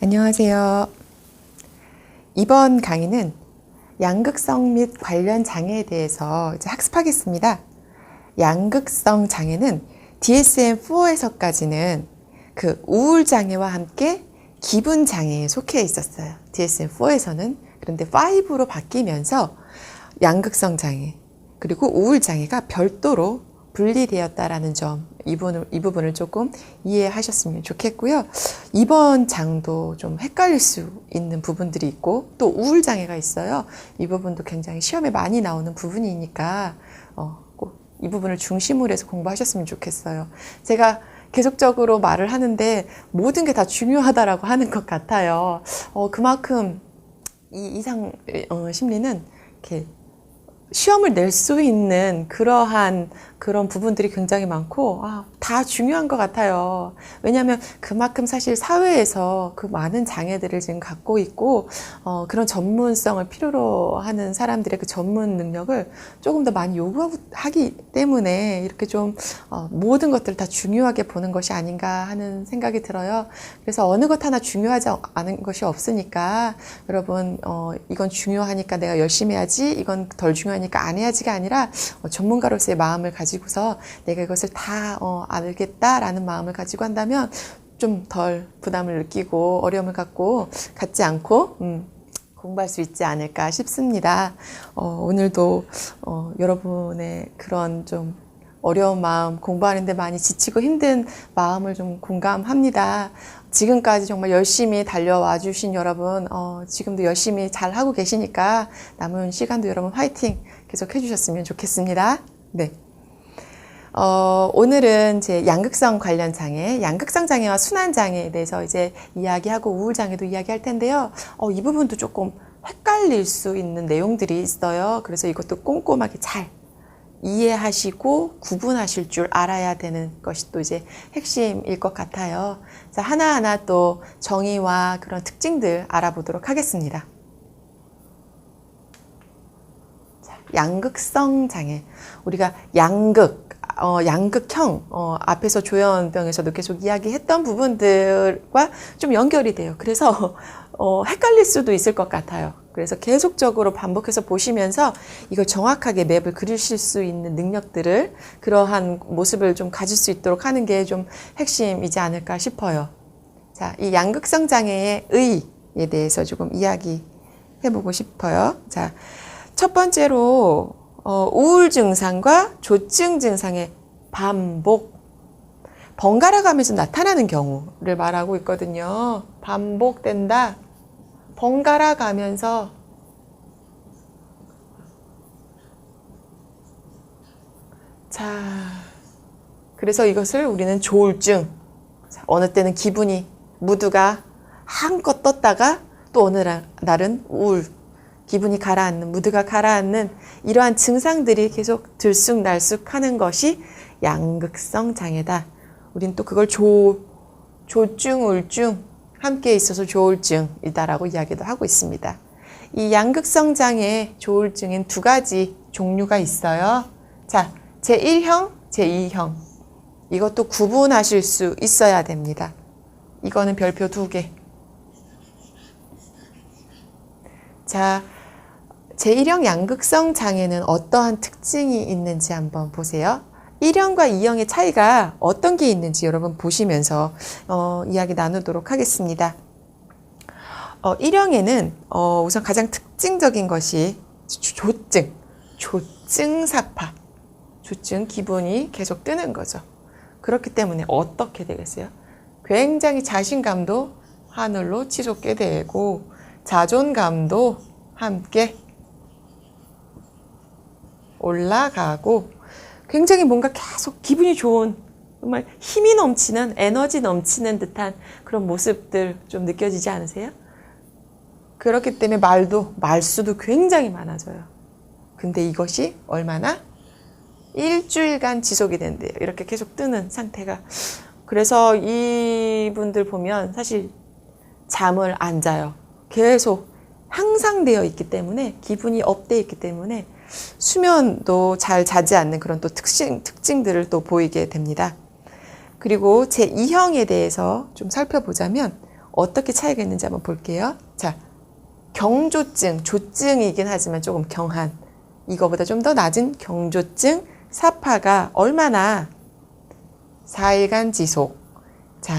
안녕하세요. 이번 강의는 양극성 및 관련 장애에 대해서 학습하겠습니다. 양극성 장애는 DSM-4 에서까지는 그 우울 장애와 함께 기분 장애에 속해 있었어요. DSM-4에서는 그런데 5로 바뀌면서 양극성 장애 그리고 우울 장애가 별도로 분리되었다라는 점, 이 부분을, 이 부분을 조금 이해하셨으면 좋겠고요. 이번 장도 좀 헷갈릴 수 있는 부분들이 있고, 또 우울장애가 있어요. 이 부분도 굉장히 시험에 많이 나오는 부분이니까, 어, 꼭 이 부분을 중심으로 해서 공부하셨으면 좋겠어요. 제가 계속적으로 말을 하는데, 모든 게 다 중요하다라고 하는 것 같아요. 어, 그만큼 이 이상 어, 심리는 이렇게 시험을 낼 수 있는 그러한 그런 부분들이 굉장히 많고 아, 다 중요한 것 같아요. 왜냐하면 그만큼 사실 사회에서 그 많은 장애들을 지금 갖고 있고 어, 그런 전문성을 필요로 하는 사람들의 그 전문 능력을 조금 더 많이 요구하기 때문에 이렇게 좀 어, 모든 것들을 다 중요하게 보는 것이 아닌가 하는 생각이 들어요. 그래서 어느 것 하나 중요하지 않은 것이 없으니까 여러분 어, 이건 중요하니까 내가 열심히 해야지 이건 덜 중요하니까 안 해야지가 아니라 어, 전문가로서의 마음을 가지고 서 내가 이것을 다 어, 알겠다라는 마음을 가지고 한다면 좀 덜 부담을 느끼고 어려움을 갖고 갖지 않고 음, 공부할 수 있지 않을까 싶습니다. 어, 오늘도 어, 여러분의 그런 좀 어려운 마음, 공부하는데 많이 지치고 힘든 마음을 좀 공감합니다. 지금까지 정말 열심히 달려와 주신 여러분, 어, 지금도 열심히 잘 하고 계시니까 남은 시간도 여러분 화이팅 계속 해주셨으면 좋겠습니다. 네. 어, 오늘은 제 양극성 관련 장애, 양극성 장애와 순환 장애에 대해서 이제 이야기하고 우울 장애도 이야기할 텐데요. 어, 이 부분도 조금 헷갈릴 수 있는 내용들이 있어요. 그래서 이것도 꼼꼼하게 잘 이해하시고 구분하실 줄 알아야 되는 것이 또 이제 핵심일 것 같아요. 자, 하나하나 또 정의와 그런 특징들 알아보도록 하겠습니다. 자, 양극성 장애. 우리가 양극, 어, 양극형, 어, 앞에서 조현병에서도 계속 이야기했던 부분들과 좀 연결이 돼요. 그래서, 어, 헷갈릴 수도 있을 것 같아요. 그래서 계속적으로 반복해서 보시면서 이걸 정확하게 맵을 그리실 수 있는 능력들을 그러한 모습을 좀 가질 수 있도록 하는 게 좀 핵심이지 않을까 싶어요. 자, 이 양극성 장애의 의에 대해서 조금 이야기 해 보고 싶어요. 자, 첫 번째로, 어, 우울 증상과 조증 증상의 반복, 번갈아 가면서 나타나는 경우를 말하고 있거든요. 반복된다. 번갈아 가면서 자, 그래서 이것을 우리는 조울증. 자, 어느 때는 기분이 무드가 한껏 떴다가 또 어느 날은 우울, 기분이 가라앉는, 무드가 가라앉는 이러한 증상들이 계속 들쑥날쑥 하는 것이 양극성 장애다. 우린 또 그걸 조, 조증, 울증, 함께 있어서 조울증이다라고 이야기도 하고 있습니다. 이 양극성 장애 조울증엔 두 가지 종류가 있어요. 자, 제1형, 제2형. 이것도 구분하실 수 있어야 됩니다. 이거는 별표 두 개. 자, 제1형 양극성 장애는 어떠한 특징이 있는지 한번 보세요. 1형과 2형의 차이가 어떤 게 있는지 여러분 보시면서 어, 이야기 나누도록 하겠습니다. 어, 1형에는 어, 우선 가장 특징적인 것이 조증, 조증사파, 조증 기분이 계속 뜨는 거죠. 그렇기 때문에 어떻게 되겠어요? 굉장히 자신감도 하늘로 치솟게 되고 자존감도 함께 올라가고 굉장히 뭔가 계속 기분이 좋은 정말 힘이 넘치는 에너지 넘치는 듯한 그런 모습들 좀 느껴지지 않으세요? 그렇기 때문에 말도 말수도 굉장히 많아져요. 근데 이것이 얼마나 일주일간 지속이 된대요. 이렇게 계속 뜨는 상태가. 그래서 이분들 보면 사실 잠을 안 자요. 계속 항상 되어 있기 때문에 기분이 업돼 있기 때문에 수면도 잘 자지 않는 그런 또 특징, 특징들을 또 보이게 됩니다. 그리고 제2형에 대해서 좀 살펴보자면 어떻게 차이가 있는지 한번 볼게요. 자, 경조증, 조증이긴 하지만 조금 경한 이거보다 좀 더 낮은 경조증 사파가 얼마나 4일간 지속. 자,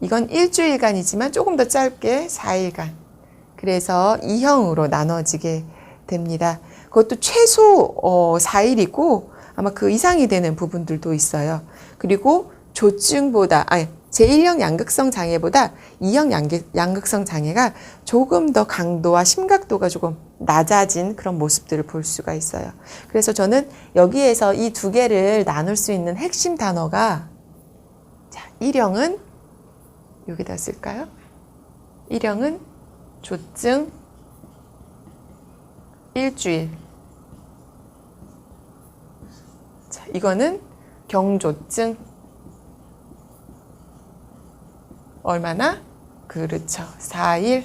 이건 일주일간이지만 조금 더 짧게 4일간. 그래서 2형으로 나눠지게 됩니다. 그것도 최소 어, 4일이고 아마 그 이상이 되는 부분들도 있어요. 그리고 조증보다 아니 제1형 양극성 장애보다 2형 양극, 양극성 장애가 조금 더 강도와 심각도가 조금 낮아진 그런 모습들을 볼 수가 있어요. 그래서 저는 여기에서 이 두 개를 나눌 수 있는 핵심 단어가 자, 1형은 여기다 쓸까요? 1형은 조증 일주일. 자, 이거는 경조증 얼마나? 그렇죠. 4일.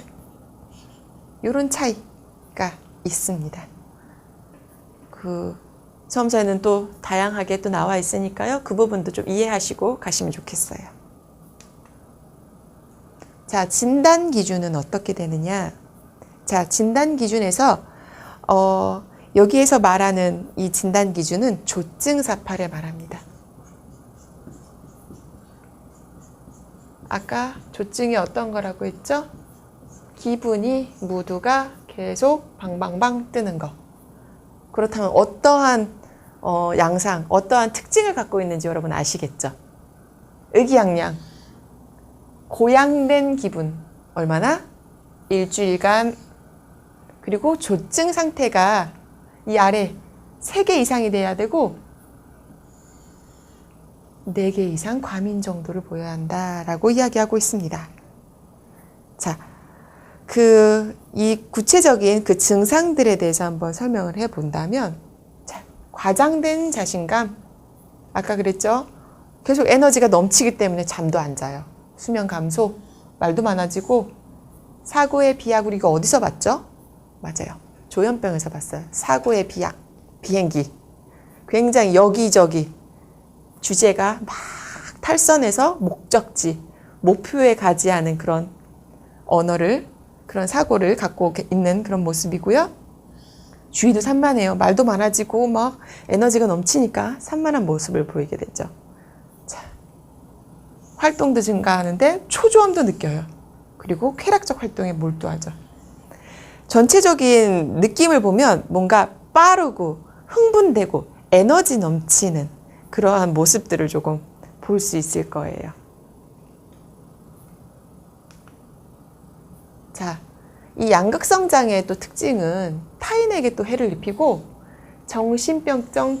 요런 차이가 있습니다. 그 수험서에는 또 다양하게 또 나와 있으니까요. 그 부분도 좀 이해하시고 가시면 좋겠어요. 자, 진단 기준은 어떻게 되느냐? 자, 진단 기준에서 어, 여기에서 말하는 이 진단 기준은 조증사파를 말합니다. 아까 조증이 어떤 거라고 했죠? 기분이 무드가 계속 방방방 뜨는 거. 그렇다면 어떠한 어, 양상, 어떠한 특징을 갖고 있는지 여러분 아시겠죠? 의기양양. 고양된 기분. 얼마나? 일주일간. 그리고 조증 상태가 이 아래 3개 이상이 돼야 되고 4개 이상 과민 정도를 보여야 한다라고 이야기하고 있습니다. 자, 그, 이 구체적인 그 증상들에 대해서 한번 설명을 해 본다면, 자, 과장된 자신감. 아까 그랬죠? 계속 에너지가 넘치기 때문에 잠도 안 자요. 수면 감소, 말도 많아지고, 사고의 비약, 우리 이거 어디서 봤죠? 맞아요. 조현병에서 봤어요. 사고의 비약, 비행기. 굉장히 여기저기 주제가 막 탈선해서 목적지, 목표에 가지 않은 그런 언어를, 그런 사고를 갖고 있는 그런 모습이고요. 주의도 산만해요. 말도 많아지고 막 에너지가 넘치니까 산만한 모습을 보이게 되죠. 자, 활동도 증가하는데 초조함도 느껴요. 그리고 쾌락적 활동에 몰두하죠. 전체적인 느낌을 보면 뭔가 빠르고 흥분되고 에너지 넘치는 그러한 모습들을 조금 볼 수 있을 거예요. 자, 이 양극성 장애의 또 특징은 타인에게 또 해를 입히고 정신병적,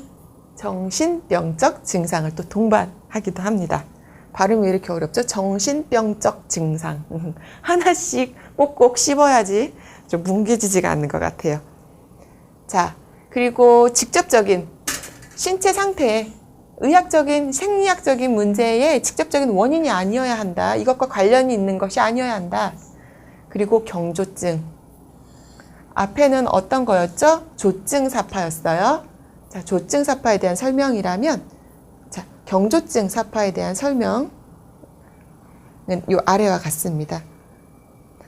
정신병적 증상을 또 동반하기도 합니다. 발음이 왜 이렇게 어렵죠? 정신병적 증상. 하나씩 꼭꼭 씹어야지 좀 뭉개지지가 않는 것 같아요. 자, 그리고 직접적인 신체 상태에 의학적인 생리학적인 문제의 직접적인 원인이 아니어야 한다. 이것과 관련이 있는 것이 아니어야 한다. 그리고 경조증. 앞에는 어떤 거였죠? 조증사파였어요. 자, 조증사파에 대한 설명이라면, 자, 경조증 사파에 대한 설명은 요 아래와 같습니다.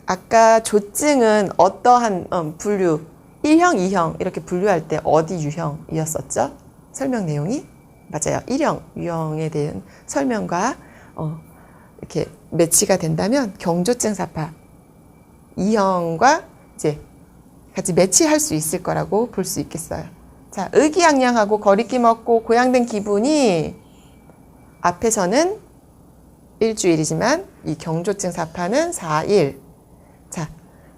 아까 조증은 어떠한 음, 분류, 1형, 2형 이렇게 분류할 때 어디 유형이었었죠? 설명 내용이? 맞아요. 1형, 유형에 대한 설명과 어, 이렇게 매치가 된다면 경조증 사파 2형과 이제 같이 매치할 수 있을 거라고 볼 수 있겠어요. 자, 의기양양하고 거리낌 없고 고양된 기분이 앞에서는 일주일이지만 이 경조증 사파는 4일. 자,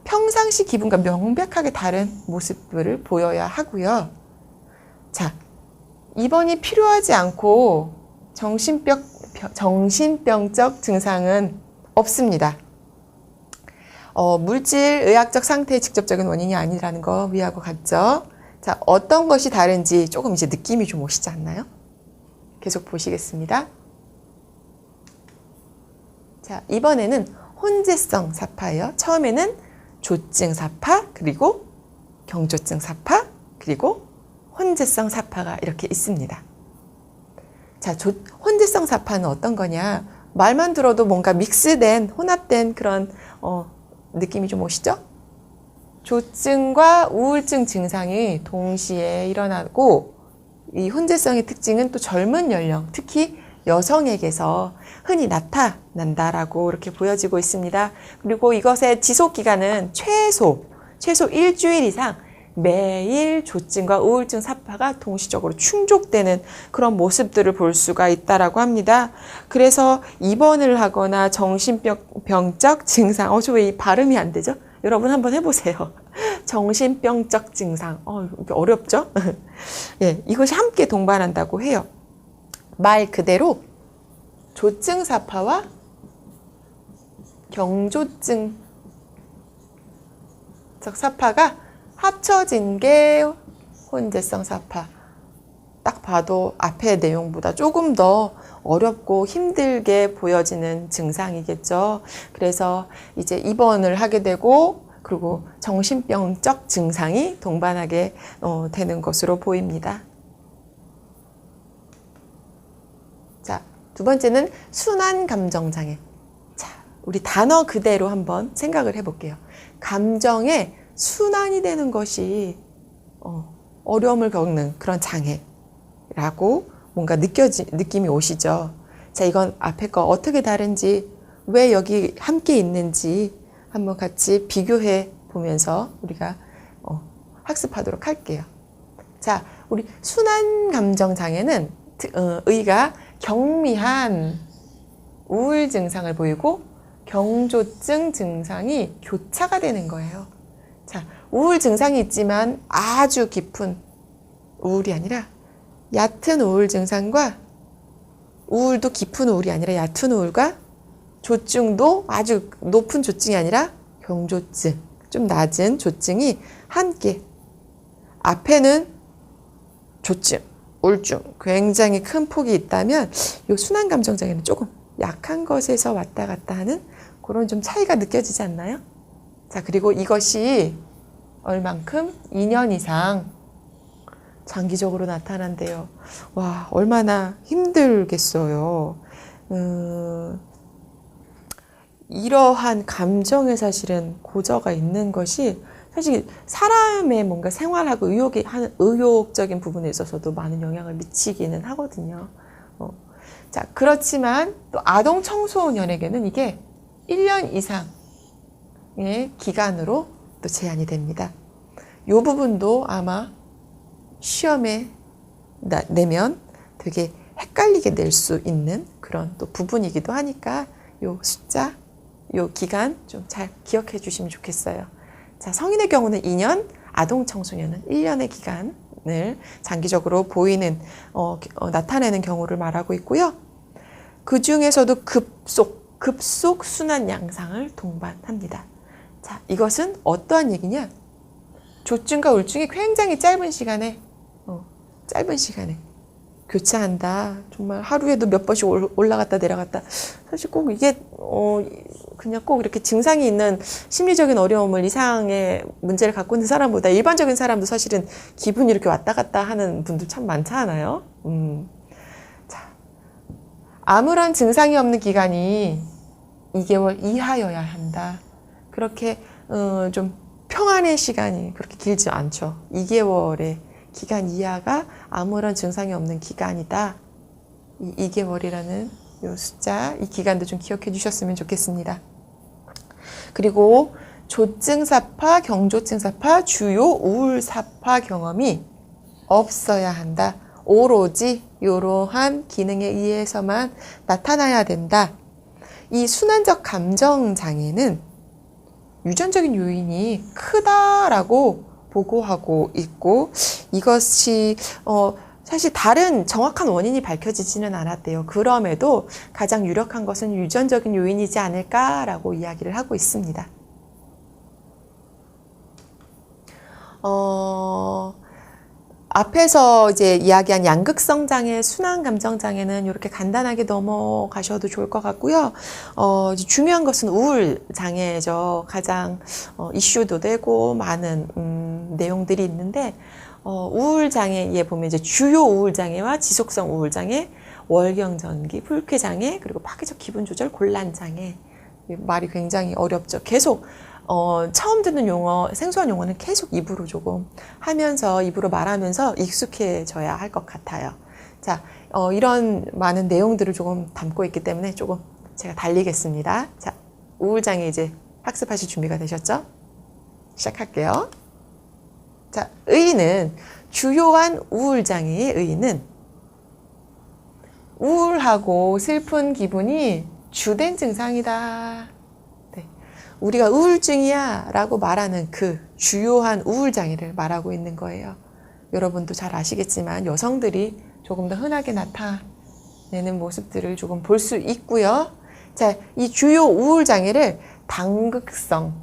평상시 기분과 명백하게 다른 모습들을 보여야 하고요. 자, 입원이 필요하지 않고 정신병, 정신병적 증상은 없습니다. 어, 물질, 의학적 상태의 직접적인 원인이 아니라는 거 위하고 같죠? 자, 어떤 것이 다른지 조금 이제 느낌이 좀 오시지 않나요? 계속 보시겠습니다. 자, 이번에는 혼재성 사파예요. 처음에는 조증 사파, 그리고 경조증 사파, 그리고 혼재성 사파가 이렇게 있습니다. 자, 조, 혼재성 사파는 어떤 거냐? 말만 들어도 뭔가 믹스된 혼합된 그런 어, 느낌이 좀 오시죠? 조증과 우울증 증상이 동시에 일어나고 이 혼재성의 특징은 또 젊은 연령, 특히 여성에게서 흔히 나타난다라고 이렇게 보여지고 있습니다. 그리고 이것의 지속 기간은 최소, 최소 일주일 이상 매일 조증과 우울증 사파가 동시적으로 충족되는 그런 모습들을 볼 수가 있다라고 합니다. 그래서 입원을 하거나 정신병적 증상, 어, 저 왜 이 발음이 안 되죠? 여러분 한번 해보세요. 정신병적 증상. 어, 어렵죠? 예, 이것이 함께 동반한다고 해요. 말 그대로 조증 사파와 경조증 적 사파가 합쳐진 게 혼재성 사파. 딱 봐도 앞의 내용보다 조금 더 어렵고 힘들게 보여지는 증상이겠죠. 그래서 이제 입원을 하게 되고 그리고 정신병적 증상이 동반하게 어, 되는 것으로 보입니다. 자, 두 번째는 순환 감정 장애. 자, 우리 단어 그대로 한번 생각을 해볼게요. 감정의 순환이 되는 것이 어, 어려움을 겪는 그런 장애라고 뭔가 느껴지, 느낌이 오시죠. 자, 이건 앞에 거 어떻게 다른지, 왜 여기 함께 있는지 한번 같이 비교해 보면서 우리가 어, 학습하도록 할게요. 자, 우리 순환 감정 장애는 어, 의가 경미한 우울 증상을 보이고 경조증 증상이 교차가 되는 거예요. 자, 우울 증상이 있지만 아주 깊은 우울이 아니라 얕은 우울 증상과 우울도 깊은 우울이 아니라 얕은 우울과 조증도 아주 높은 조증이 아니라 경조증, 좀 낮은 조증이 함께 앞에는 조증, 우울증 굉장히 큰 폭이 있다면 이 순환 감정 장애는 조금 약한 것에서 왔다 갔다 하는 그런 좀 차이가 느껴지지 않나요? 자, 그리고 이것이 얼만큼 2년 이상 장기적으로 나타난대요. 와, 얼마나 힘들겠어요. 음, 이러한 감정에 사실은 고저가 있는 것이 사실 사람의 뭔가 생활하고 의욕이, 의욕적인 부분에 있어서도 많은 영향을 미치기는 하거든요. 어. 자, 그렇지만 또 아동 청소년에게는 이게 1년 이상의 기간으로 또 제한이 됩니다. 이 부분도 아마 시험에 내면 되게 헷갈리게 낼 수 있는 그런 또 부분이기도 하니까 요 숫자, 요 기간 좀 잘 기억해 주시면 좋겠어요. 자, 성인의 경우는 2년, 아동 청소년은 1년의 기간을 장기적으로 보이는, 어, 어, 나타내는 경우를 말하고 있고요. 그 중에서도 급속, 급속 순환 양상을 동반합니다. 자, 이것은 어떠한 얘기냐? 조증과 우울증이 굉장히 짧은 시간에, 어, 짧은 시간에 교차한다. 정말 하루에도 몇 번씩 올라갔다 내려갔다. 사실 꼭 이게, 어, 그냥 꼭 이렇게 증상이 있는 심리적인 어려움을 이상의 문제를 갖고 있는 사람보다 일반적인 사람도 사실은 기분이 이렇게 왔다 갔다 하는 분들 참 많잖아요. 음. 자, 아무런 증상이 없는 기간이 2개월 이하여야 한다. 그렇게, 어, 좀 평안의 시간이 그렇게 길지 않죠. 2개월의 기간 이하가 아무런 증상이 없는 기간이다. 이 2개월이라는 요 숫자, 이 기간도 좀 기억해 주셨으면 좋겠습니다. 그리고 조증사파, 경조증사파, 주요 우울사파 경험이 없어야 한다. 오로지 이러한 기능에 의해서만 나타나야 된다. 이 순환적 감정 장애는 유전적인 요인이 크다라고 보고하고 있고 이것이 어 사실 다른 정확한 원인이 밝혀지지는 않았대요. 그럼에도 가장 유력한 것은 유전적인 요인이지 않을까라고 이야기를 하고 있습니다. 어, 앞에서 이제 이야기한 양극성 장애, 순환 감정 장애는 이렇게 간단하게 넘어가셔도 좋을 것 같고요. 어, 중요한 것은 우울 장애죠. 가장 어, 이슈도 되고 많은 음, 내용들이 있는데 어, 우울 장애에 보면 이제 주요 우울 장애와 지속성 우울 장애, 월경 전기, 불쾌 장애, 그리고 파괴적 기분 조절, 곤란 장애. 이 말이 굉장히 어렵죠. 계속 어, 처음 듣는 용어, 생소한 용어는 계속 입으로 조금 하면서 입으로 말하면서 익숙해져야 할 것 같아요. 자, 어, 이런 많은 내용들을 조금 담고 있기 때문에 조금 제가 달리겠습니다. 자, 우울장애 이제 학습하실 준비가 되셨죠? 시작할게요. 자, 의의는 주요한 우울장애의 의의는 우울하고 슬픈 기분이 주된 증상이다. 네. 우리가 우울증이야 라고 말하는 그 주요한 우울장애를 말하고 있는 거예요. 여러분도 잘 아시겠지만 여성들이 조금 더 흔하게 나타내는 모습들을 조금 볼 수 있고요. 자, 이 주요 우울장애를 당극성,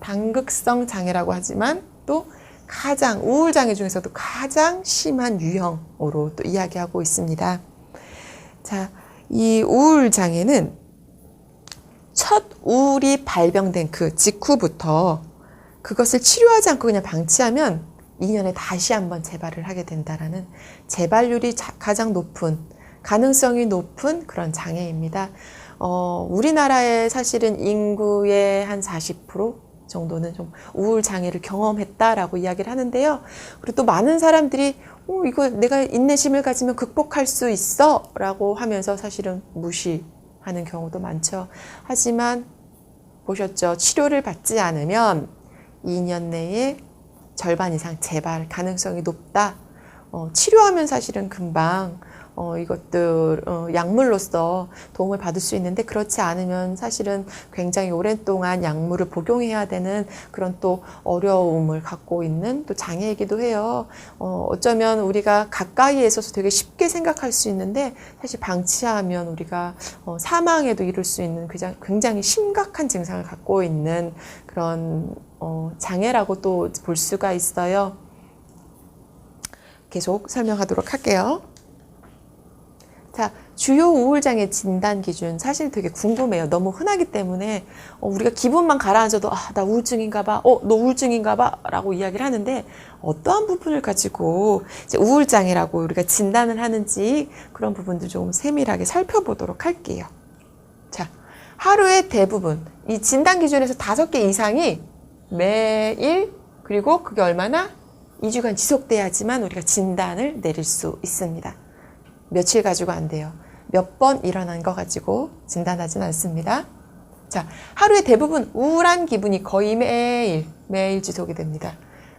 당극성 장애라고 하지만 또 가장 우울장애 중에서도 가장 심한 유형으로 또 이야기하고 있습니다. 자, 이 우울장애는 첫 우울이 발병된 그 직후부터 그것을 치료하지 않고 그냥 방치하면 2년에 다시 한번 재발을 하게 된다라는 재발률이 자- 가장 높은 가능성이 높은 그런 장애입니다. 어, 우리나라의 사실은 인구의 한 40% 정도는 좀 우울 장애를 경험했다라고 이야기를 하는데요. 그리고 또 많은 사람들이 어, 이거 내가 인내심을 가지면 극복할 수 있어 라고 하면서 사실은 무시 하는 경우도 많죠. 하지만 보셨죠? 치료를 받지 않으면 2년 내에 절반 이상 재발 가능성이 높다. 어, 치료하면 사실은 금방 어, 이것들 어, 약물로서 도움을 받을 수 있는데 그렇지 않으면 사실은 굉장히 오랫동안 약물을 복용해야 되는 그런 또 어려움을 갖고 있는 또 장애이기도 해요. 어, 어쩌면 우리가 가까이에 있어서 되게 쉽게 생각할 수 있는데 사실 방치하면 우리가 어, 사망에도 이를 수 있는 굉장히 심각한 증상을 갖고 있는 그런 어, 장애라고 또 볼 수가 있어요. 계속 설명하도록 할게요. 자, 주요 우울장애 진단 기준 사실 되게 궁금해요. 너무 흔하기 때문에 어, 우리가 기분만 가라앉아도 아, 나 우울증인가 봐. 어, 너 우울증인가 봐. 라고 이야기를 하는데 어떠한 부분을 가지고 이제 우울장애라고 우리가 진단을 하는지 그런 부분들 조금 세밀하게 살펴보도록 할게요. 자, 하루의 대부분 이 진단 기준에서 다섯 개 이상이 매일 그리고 그게 얼마나 2주간 지속돼야지만 우리가 진단을 내릴 수 있습니다. 며칠 가지고 안 돼요. 몇 번 일어난 거 가지고 진단하진 않습니다. 자, 하루의 대부분 우울한 기분이 거의 매일, 매일 지속이 됩니다.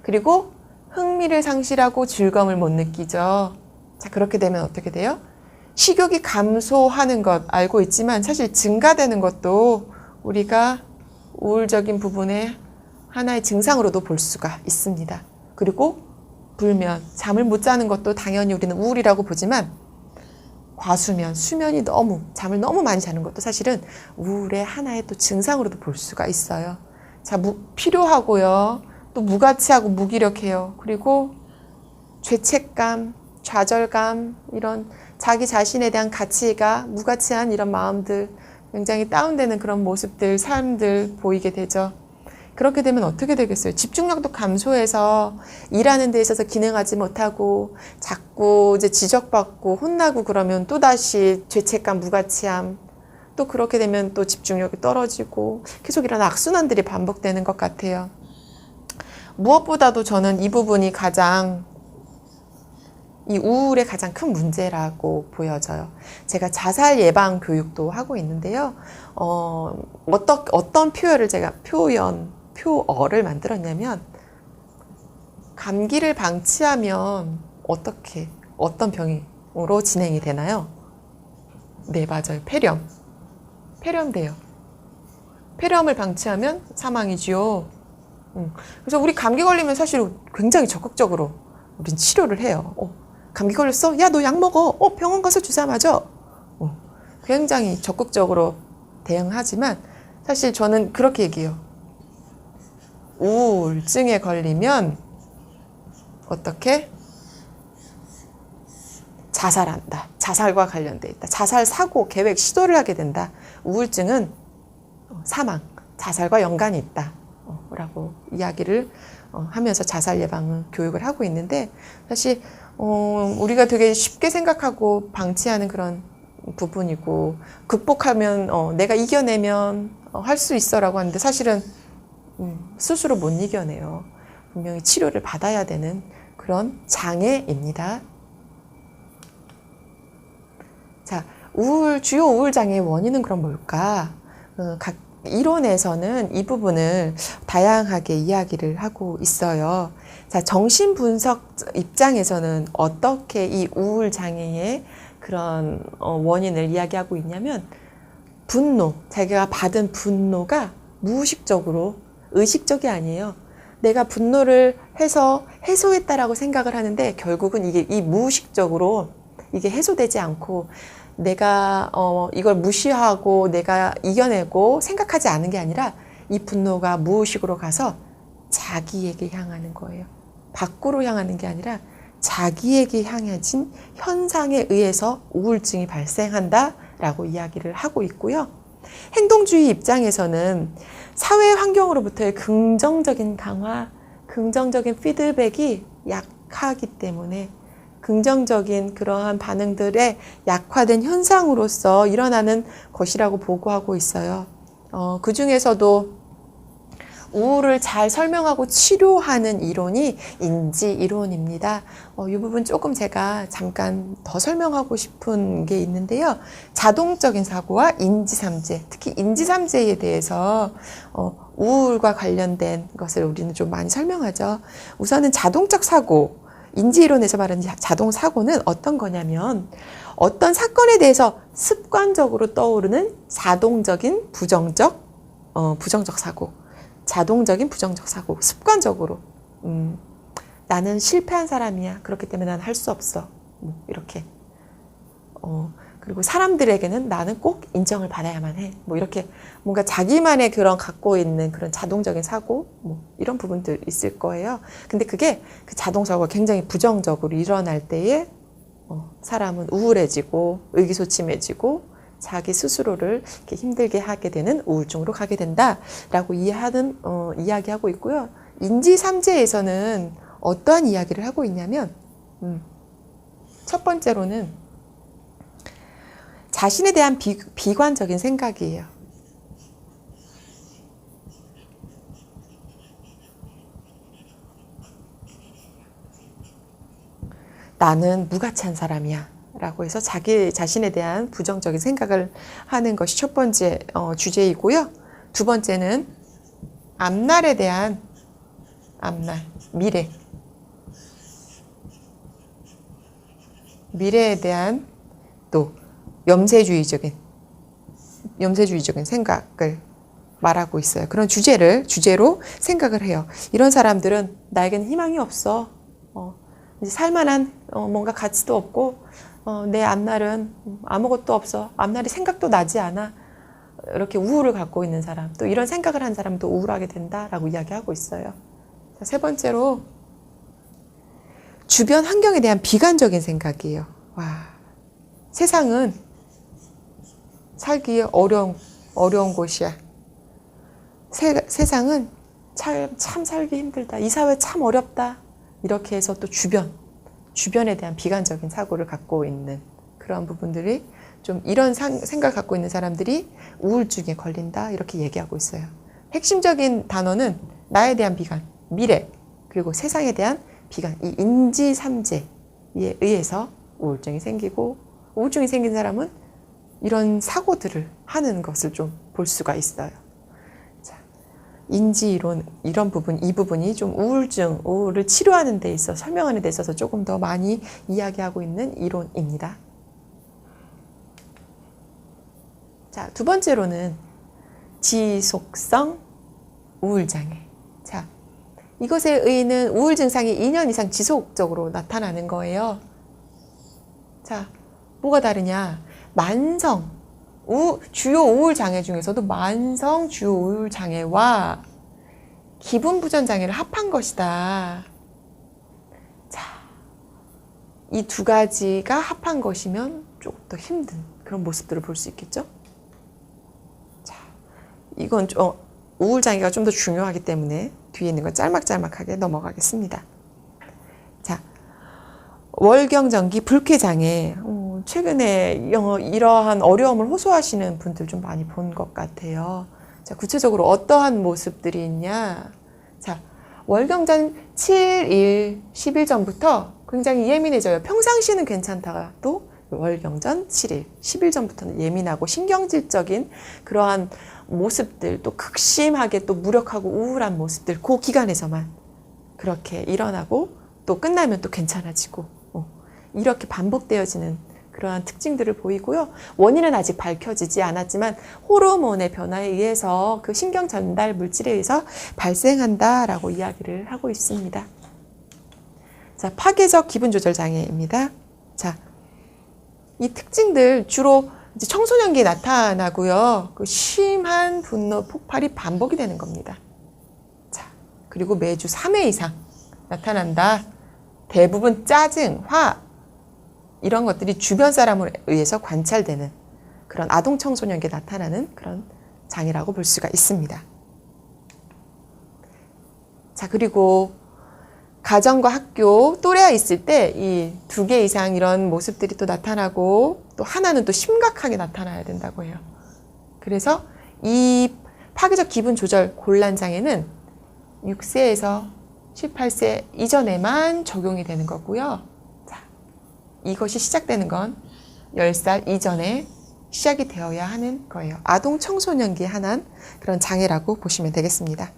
그리고 흥미를 상실하고 즐거움을 못 느끼죠. 자, 그렇게 되면 어떻게 돼요? 식욕이 감소하는 것 알고 있지만 사실 증가되는 것도 우리가 우울적인 부분의 하나의 증상으로도 볼 수가 있습니다. 그리고 불면, 잠을 못 자는 것도 당연히 우리는 우울이라고 보지만 과수면, 수면이 너무, 잠을 너무 많이 자는 것도 사실은 우울의 하나의 또 증상으로도 볼 수가 있어요. 자, 무, 필요하고요. 또 무가치하고 무기력해요. 그리고 죄책감, 좌절감, 이런 자기 자신에 대한 가치가 무가치한 이런 마음들, 굉장히 다운되는 그런 모습들, 삶들 보이게 되죠. 그렇게 되면 어떻게 되겠어요? 집중력도 감소해서 일하는 데 있어서 기능하지 못하고 자꾸 이제 지적받고 혼나고 그러면 또다시 죄책감, 무가치함 또 그렇게 되면 또 집중력이 떨어지고 계속 이런 악순환들이 반복되는 것 같아요. 무엇보다도 저는 이 부분이 가장 이 우울의 가장 큰 문제라고 보여져요. 제가 자살 예방 교육도 하고 있는데요. 어, 어떤, 어떤 표현을 제가 표현, 표어를 만들었냐면, 감기를 방치하면 어떻게, 어떤 병으로 진행이 되나요? 네, 맞아요. 폐렴. 폐렴돼요. 폐렴을 방치하면 사망이지요. 음, 그래서 우리 감기 걸리면 사실 굉장히 적극적으로 우린 치료를 해요. 어, 감기 걸렸어? 야, 너 약 먹어. 어, 병원 가서 주사 맞아. 어, 굉장히 적극적으로 대응하지만 사실 저는 그렇게 얘기해요. 우울증에 걸리면 어떻게? 자살한다. 자살과 관련돼 있다. 자살 사고 계획 시도를 하게 된다. 우울증은 사망, 자살과 연관이 있다. 어, 라고 이야기를 어, 하면서 자살 예방을 교육을 하고 있는데 사실 어, 우리가 되게 쉽게 생각하고 방치하는 그런 부분이고 극복하면 어, 내가 이겨내면 어, 할 수 있어라고 하는데 사실은 음, 스스로 못 이겨내요. 분명히 치료를 받아야 되는 그런 장애입니다. 자, 우울 주요 우울 장애의 원인은 그럼 뭘까? 어, 각 이론에서는 이 부분을 다양하게 이야기를 하고 있어요. 자, 정신 분석 입장에서는 어떻게 이 우울 장애의 그런 어, 원인을 이야기하고 있냐면 분노, 자기가 받은 분노가 무의식적으로 의식적이 아니에요. 내가 분노를 해서 해소했다라고 생각을 하는데 결국은 이게 이 무의식적으로 이게 해소되지 않고 내가 어 이걸 무시하고 내가 이겨내고 생각하지 않은 게 아니라 이 분노가 무의식으로 가서 자기에게 향하는 거예요. 밖으로 향하는 게 아니라 자기에게 향해진 현상에 의해서 우울증이 발생한다라고 이야기를 하고 있고요. 행동주의 입장에서는 사회 환경으로부터의 긍정적인 강화, 긍정적인 피드백이 약하기 때문에 긍정적인 그러한 반응들의 약화된 현상으로서 일어나는 것이라고 보고하고 있어요. 어, 그 중에서도 우울을 잘 설명하고 치료하는 이론이 인지 이론입니다. 어, 이 부분 조금 제가 잠깐 더 설명하고 싶은 게 있는데요. 자동적인 사고와 인지삼재, 특히 인지삼재에 대해서 어, 우울과 관련된 것을 우리는 좀 많이 설명하죠. 우선은 자동적 사고, 인지 이론에서 말하는 자동 사고는 어떤 거냐면 어떤 사건에 대해서 습관적으로 떠오르는 자동적인 부정적 어, 부정적 사고. 자동적인 부정적 사고, 습관적으로. 음, 나는 실패한 사람이야. 그렇기 때문에 난 할 수 없어. 뭐, 이렇게. 어, 그리고 사람들에게는 나는 꼭 인정을 받아야만 해. 뭐, 이렇게 뭔가 자기만의 그런 갖고 있는 그런 자동적인 사고, 뭐, 이런 부분들 있을 거예요. 근데 그게 그 자동사고가 굉장히 부정적으로 일어날 때에 어, 사람은 우울해지고 의기소침해지고 자기 스스로를 이렇게 힘들게 하게 되는 우울증으로 가게 된다라고 이해하는 어, 이야기하고 있고요. 인지 삼재에서는 어떠한 이야기를 하고 있냐면 음, 첫 번째로는 자신에 대한 비, 비관적인 생각이에요. 나는 무가치한 사람이야. 라고 해서 자기 자신에 대한 부정적인 생각을 하는 것이 첫 번째 어, 주제이고요. 두 번째는 앞날에 대한 앞날, 미래. 미래에 대한 또 염세주의적인 염세주의적인 생각을 말하고 있어요. 그런 주제를 주제로 생각을 해요. 이런 사람들은 나에게는 희망이 없어. 어, 이제 살만한 어, 뭔가 가치도 없고 어, 내 앞날은 아무것도 없어. 앞날이 생각도 나지 않아. 이렇게 우울을 갖고 있는 사람, 또 이런 생각을 한 사람도 우울하게 된다라고 이야기하고 있어요. 자, 세 번째로 주변 환경에 대한 비관적인 생각이에요. 와, 세상은 살기에 어려운 어려운 곳이야. 세, 세상은 참, 참 살기 힘들다. 이 사회 참 어렵다. 이렇게 해서 또 주변 주변에 대한 비관적인 사고를 갖고 있는 그런 부분들이 좀 이런 상, 생각 갖고 있는 사람들이 우울증에 걸린다 이렇게 얘기하고 있어요. 핵심적인 단어는 나에 대한 비관, 미래 그리고 세상에 대한 비관, 이 인지 삼재에 의해서 우울증이 생기고 우울증이 생긴 사람은 이런 사고들을 하는 것을 좀 볼 수가 있어요. 인지 이론 이런 부분 이 부분이 좀 우울증 우울을 치료하는 데 있어 설명하는 데 있어서 조금 더 많이 이야기하고 있는 이론입니다. 자, 두 번째로는 지속성 우울장애. 자, 이것에 의는 우울 증상이 2년 이상 지속적으로 나타나는 거예요. 자, 뭐가 다르냐? 만성 우, 주요 우울 장애 중에서도 만성 주요 우울 장애와 기분 부전 장애를 합한 것이다. 자, 이 두 가지가 합한 것이면 조금 더 힘든 그런 모습들을 볼 수 있겠죠? 자, 이건 좀, 어, 우울 장애가 좀 더 중요하기 때문에 뒤에 있는 건 짤막짤막하게 넘어가겠습니다. 자, 월경전기 불쾌장애 어, 최근에 여- 이러한 어려움을 호소하시는 분들 좀 많이 본 것 같아요. 자 구체적으로 어떠한 모습들이 있냐? 자 월경전 7 일 10일 전부터 굉장히 예민해져요. 평상시는 괜찮다가 또 월경전 7일 10일 전부터는 예민하고 신경질적인 그러한 모습들 또 극심하게 또 무력하고 우울한 모습들 그 기간에서만 그렇게 일어나고 또 끝나면 또 괜찮아지고 어, 이렇게 반복되어지는 그러한 특징들을 보이고요. 원인은 아직 밝혀지지 않았지만 호르몬의 변화에 의해서 그 신경 전달 물질에 의해서 발생한다라고 이야기를 하고 있습니다. 자, 파괴적 기분 조절 장애입니다. 자, 이 특징들 주로 청소년기에 나타나고요. 그 심한 분노 폭발이 반복이 되는 겁니다. 자, 그리고 매주 3회 이상 나타난다. 대부분 짜증, 화, 이런 것들이 주변 사람을 의해서 관찰되는 그런 아동 청소년기에 나타나는 그런 장애라고 볼 수가 있습니다. 자, 그리고 가정과 학교 또래가 있을 때 이 두 개 이상 이런 모습들이 또 나타나고 또 하나는 또 심각하게 나타나야 된다고 해요. 그래서 이 파괴적 기분 조절 곤란 장애는 6세에서 18세 이전에만 적용이 되는 거고요. 자, 이것이 시작되는 건 10살 이전에 시작이 되어야 하는 거예요. 아동 청소년기에 한한 그런 장애라고 보시면 되겠습니다.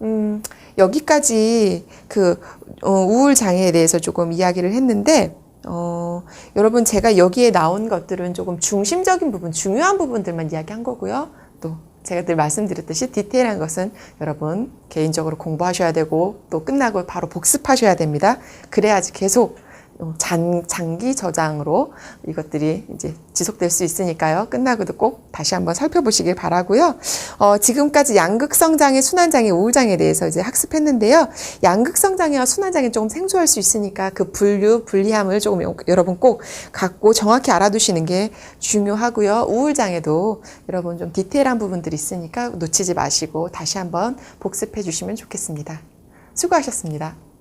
음, 여기까지 그 어, 우울 장애에 대해서 조금 이야기를 했는데 어, 여러분 제가 여기에 나온 것들은 조금 중심적인 부분, 중요한 부분들만 이야기한 거고요. 또 제가 늘 말씀드렸듯이 디테일한 것은 여러분 개인적으로 공부하셔야 되고 또 끝나고 바로 복습하셔야 됩니다. 그래야지 계속 어, 장, 장기 저장으로 이것들이 이제 지속될 수 있으니까요. 끝나고도 꼭 다시 한번 살펴보시길 바라고요. 어, 지금까지 양극성 장애, 순환 장애, 우울 장애에 대해서 이제 학습했는데요. 양극성 장애와 순환 장애 조금 생소할 수 있으니까 그 분류, 분리함을 조금 여- 여러분 꼭 갖고 정확히 알아두시는 게 중요하고요. 우울 장애도 여러분 좀 디테일한 부분들이 있으니까 놓치지 마시고 다시 한번 복습해 주시면 좋겠습니다. 수고하셨습니다.